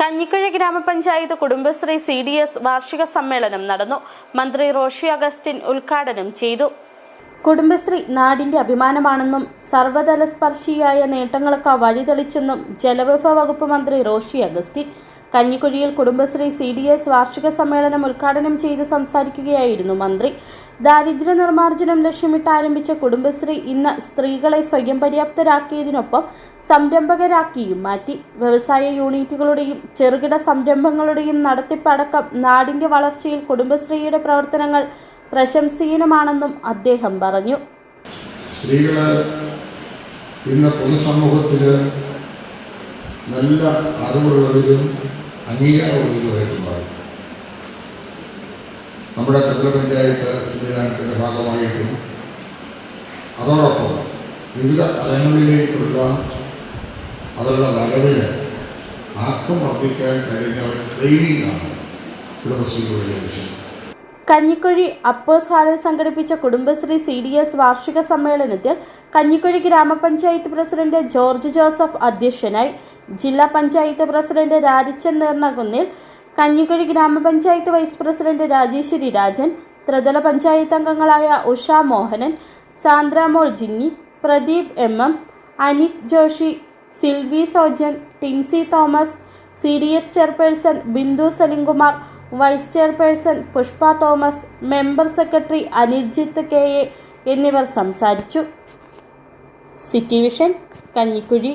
കഞ്ഞിക്കുഴി ഗ്രാമപഞ്ചായത്ത് Kudumbashree C D S വാർഷിക സമ്മേളനം നടന്നു. മന്ത്രി റോഷി അഗസ്റ്റിൻ ഉദ്ഘാടനം ചെയ്തു. കുടുംബശ്രീ നാടിന്റെ അഭിമാനമാണെന്നും സർവതലസ്പർശിയായ നേട്ടങ്ങൾക്ക് വഴിതെളിച്ചെന്നും ജലവിഭവ വകുപ്പ് മന്ത്രി റോഷി അഗസ്റ്റിൻ കഞ്ഞിക്കുഴിയിൽ കുടുംബശ്രീ സി ഡി എസ് വാർഷിക സമ്മേളനം ഉദ്ഘാടനം ചെയ്ത് സംസാരിക്കുകയായിരുന്നു മന്ത്രി. ദാരിദ്ര്യ നിർമ്മാർജനം ലക്ഷ്യമിട്ട് ആരംഭിച്ച കുടുംബശ്രീ ഇന്ന് സ്ത്രീകളെ സ്വയം പര്യാപ്തരാക്കിയതിനൊപ്പം സംരംഭകരാക്കിയും മാറ്റി. വ്യവസായ യൂണിറ്റുകളുടെയും ചെറുകിട സംരംഭങ്ങളുടെയും നടത്തിപ്പടക്കം നാടിന്റെ വളർച്ചയിൽ കുടുംബശ്രീയുടെ പ്രവർത്തനങ്ങൾ പ്രശംസനീയമാണെന്നും അദ്ദേഹം പറഞ്ഞു. സ്ത്രീകൾ ഇന്ന് പൊതുസമൂഹത്തിൽ നല്ല അറിവുള്ളവരും അംഗീകാരമുള്ളവരുമായിട്ട് മാറി നമ്മുടെ ത്രിപുര പഞ്ചായത്ത് സംവിധാനത്തിന്റെ ഭാഗമായിട്ടും അതോടൊപ്പം വിവിധ തലങ്ങളിലേക്കുള്ള അവരുടെ വരവിന് ആക്കം വർദ്ധിക്കാൻ കഴിയുന്ന ഒരു ട്രെയിനിങ്ങാണ് കുടുംബശ്രീകളുടെ വിഷയം കഞ്ഞിക്കുഴി അപ്പേഴ്സ് ഹാളിൽ സംഘടിപ്പിച്ച കുടുംബശ്രീ സി ഡി എസ് വാർഷിക സമ്മേളനത്തിൽ കഞ്ഞിക്കുഴി ഗ്രാമപഞ്ചായത്ത് പ്രസിഡന്റ് ജോർജ് ജോസഫ് അധ്യക്ഷനായി ജില്ലാ പഞ്ചായത്ത് പ്രസിഡന്റ് രാജിച്ചൻ നേർന്നകുന്നിൽ കഞ്ഞിക്കുഴി ഗ്രാമപഞ്ചായത്ത് വൈസ് പ്രസിഡന്റ് രാജേശ്വരി രാജൻ ത്രിതല പഞ്ചായത്ത് അംഗങ്ങളായ Usha Mohanan Sandramol Jinni Pradeep M M Anith Joshi Silvy Sojan Tincy Thomas C D S chairperson Bindu Salimkumar vice chairperson Pushpa Thomas member secretary Anirjith K A എന്നിവർ സംസാരിച്ചു. City vision Kanjikuzhi.